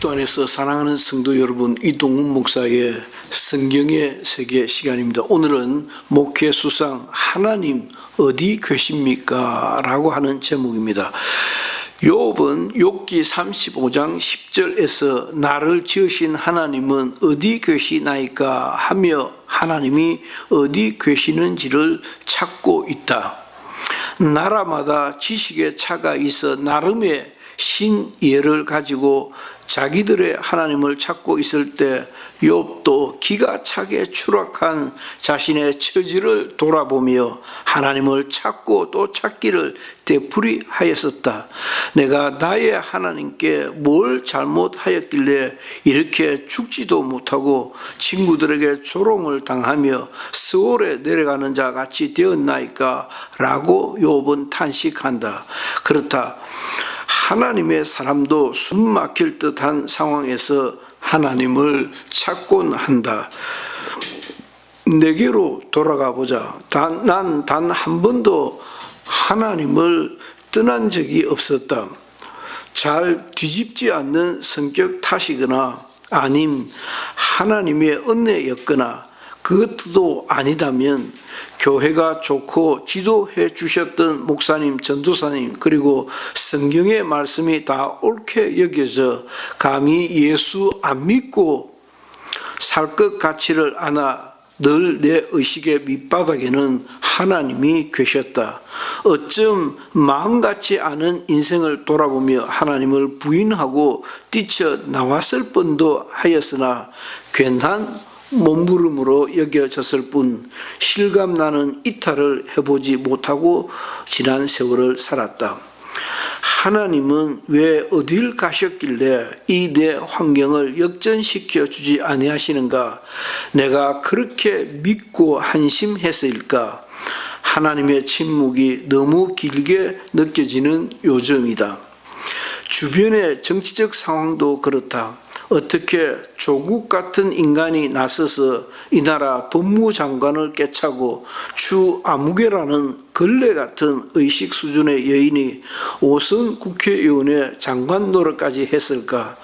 그리스도 안에서 사랑하는 성도 여러분, 이동훈 목사의 성경의 세계 시간입니다. 오늘은 목회 수상 하나님 어디 계십니까? 라고 하는 제목입니다. 욥은 욥기 35장 10절에서 나를 지으신 하나님은 어디 계시나이까 하며 하나님이 어디 계시는지를 찾고 있다. 나라마다 지식의 차가 있어 나름의 신예를 가지고 자기들의 하나님을 찾고 있을 때 욥도 기가 차게 추락한 자신의 처지를 돌아보며 하나님을 찾고 또 찾기를 되풀이하였었다. 내가 나의 하나님께 뭘 잘못하였길래 이렇게 죽지도 못하고 친구들에게 조롱을 당하며 스월에 내려가는 자 같이 되었나이까 라고 욥은 탄식한다. 그렇다. 하나님의 사람도 숨 막힐 듯한 상황에서 하나님을 찾곤 한다. 내게로 돌아가 보자. 난 단 한 번도 하나님을 떠난 적이 없었다. 잘 뒤집지 않는 성격 탓이거나 아님 하나님의 은혜였거나 그것도 아니다면 교회가 좋고 지도해 주셨던 목사님, 전도사님, 그리고 성경의 말씀이 다 옳게 여겨져 감히 예수 안 믿고 살것 같지를 않아 늘 내 의식의 밑바닥에는 하나님이 계셨다. 어쩜 마음 같지 않은 인생을 돌아보며 하나님을 부인하고 뛰쳐 나왔을 뻔도 하였으나 괜한 몸부림으로 여겨졌을 뿐 실감나는 이탈을 해보지 못하고 지난 세월을 살았다. 하나님은 왜 어딜 가셨길래 이 내 환경을 역전시켜 주지 아니하시는가? 내가 그렇게 믿고 한심했을까? 하나님의 침묵이 너무 길게 느껴지는 요즘이다. 주변의 정치적 상황도 그렇다. 어떻게 조국 같은 인간이 나서서 이 나라 법무장관을 깨차고 추 아무개라는 걸레 같은 의식 수준의 여인이 오선 국회의원의 장관 노릇까지 했을까?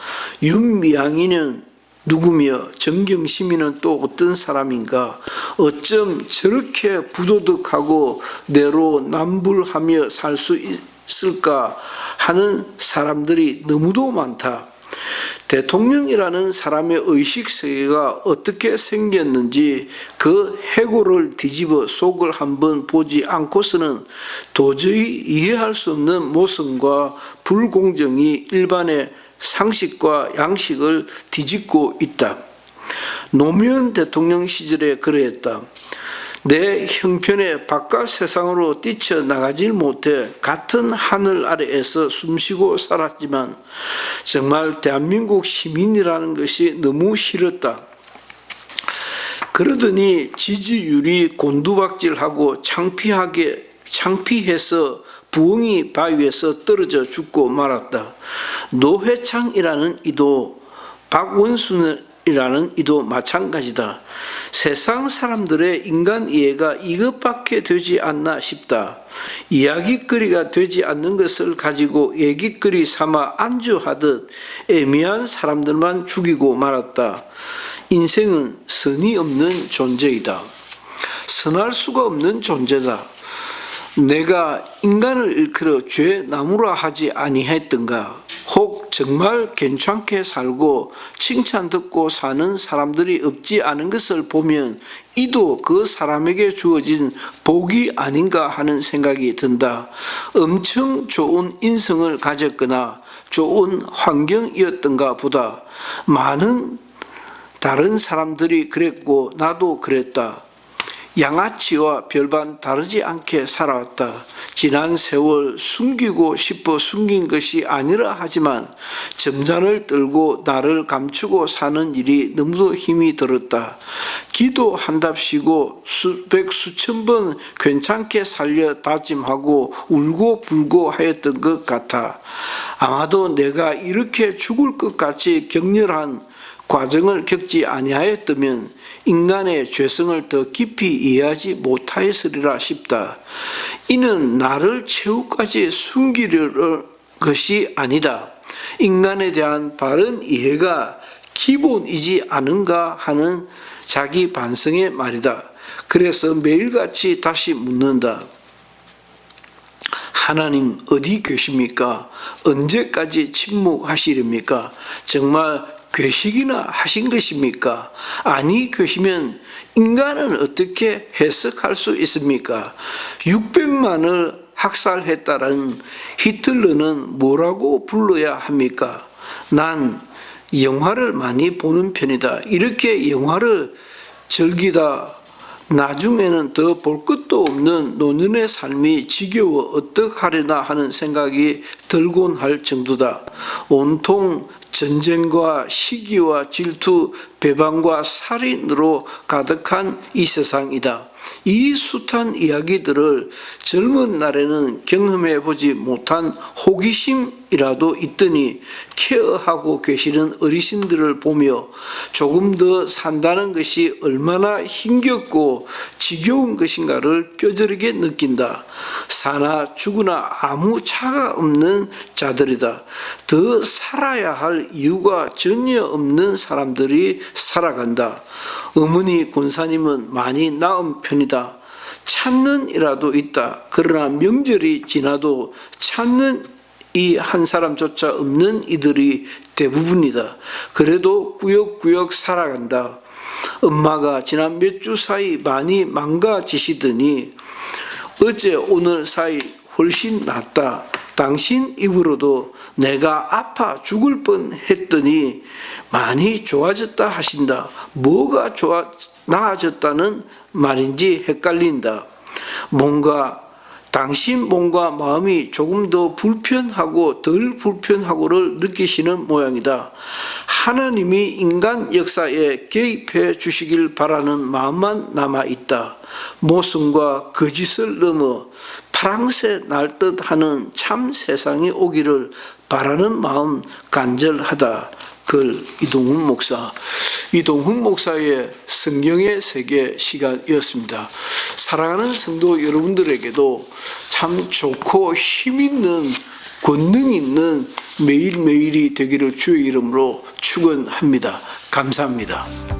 윤미향이는 누구며 정경심이는 또 어떤 사람인가? 어쩜 저렇게 부도덕하고 내로남불하며 살 수 있을까 하는 사람들이 너무도 많다. 대통령이라는 사람의 의식 세계가 어떻게 생겼는지 그 해고를 뒤집어 속을 한번 보지 않고서는 도저히 이해할 수 없는 모성과 불공정이 일반의 상식과 양식을 뒤집고 있다. 노무현 대통령 시절에 그러했다. 내 형편에 바깥 세상으로 뛰쳐나가질 못해 같은 하늘 아래에서 숨쉬고 살았지만 정말 대한민국 시민이라는 것이 너무 싫었다. 그러더니 지지율이 곤두박질하고 창피하게 창피해서 부엉이 바위에서 떨어져 죽고 말았다. 노회창이라는 이도 박원순 이라는 이도 마찬가지다. 세상 사람들의 인간 이해가 이것밖에 되지 않나 싶다. 이야기거리가 되지 않는 것을 가지고 얘기거리 삼아 안주하듯 애매한 사람들만 죽이고 말았다. 인생은 선이 없는 존재이다. 선할 수가 없는 존재다. 내가 인간을 일컬어 죄 나무라 하지 아니했던가? 혹 정말 괜찮게 살고 칭찬 듣고 사는 사람들이 없지 않은 것을 보면 이도 그 사람에게 주어진 복이 아닌가 하는 생각이 든다. 엄청 좋은 인성을 가졌거나 좋은 환경이었던가 보다 많은 다른 사람들이 그랬고 나도 그랬다. 양아치와 별반 다르지 않게 살아왔다. 지난 세월 숨기고 싶어 숨긴 것이 아니라 하지만 점잔을 떨고 나를 감추고 사는 일이 너무도 힘이 들었다. 기도한답시고 수백 수천 번 괜찮게 살려 다짐하고 울고 불고 하였던 것 같아. 아마도 내가 이렇게 죽을 것 같이 격렬한 과정을 겪지 아니하였다면 인간의 죄성을 더 깊이 이해하지 못하였으리라 싶다. 이는 나를 최후까지 숨기려 것이 아니다. 인간에 대한 바른 이해가 기본이지 않은가 하는 자기 반성의 말이다. 그래서 매일같이 다시 묻는다. 하나님 어디 계십니까? 언제까지 침묵하시렵니까? 정말 괴식이나 하신 것입니까? 아니 계시면 인간은 어떻게 해석할 수 있습니까? 600만을 학살했다는 히틀러는 뭐라고 불러야 합니까? 난 영화를 많이 보는 편이다. 이렇게 영화를 즐기다 나중에는 더 볼 것도 없는 노년의 삶이 지겨워 어떡하려나 하는 생각이 들곤 할 정도다. 온통 전쟁과 시기와 질투, 배반과 살인으로 가득한 이 세상이다. 이 숱한 이야기들을 젊은 날에는 경험해 보지 못한 호기심이라도 있더니 케어하고 계시는 어르신들을 보며 조금 더 산다는 것이 얼마나 힘겹고 지겨운 것인가를 뼈저리게 느낀다. 사나 죽으나 아무 차가 없는 자들이다. 더 살아야 할 이유가 전혀 없는 사람들이 살아간다. 어머니 군사님은 많이 나은 편이다. 찾는 이라도 있다. 그러나 명절이 지나도 찾는 이 한 사람조차 없는 이들이 대부분이다. 그래도 꾸역꾸역 살아간다. 엄마가 지난 몇 주 사이 많이 망가지시더니 어제 오늘 사이 훨씬 낫다. 당신 입으로도 내가 아파 죽을 뻔 했더니 많이 좋아졌다 하신다. 뭐가 좋아, 나아졌다는 말인지 헷갈린다. 뭔가 당신 몸과 마음이 조금 더 불편하고 덜 불편하고를 느끼시는 모양이다. 하나님이 인간 역사에 개입해 주시길 바라는 마음만 남아 있다. 모순과 거짓을 넘어 파랑새 날 듯 하는 참 세상이 오기를 바라는 마음 간절하다. 글 이동훈 목사. 이동훈 목사의 성경의 세계 시간이었습니다. 사랑하는 성도 여러분들에게도 참 좋고 힘있는 권능 있는 매일매일이 되기를 주의 이름으로 축원합니다. 감사합니다.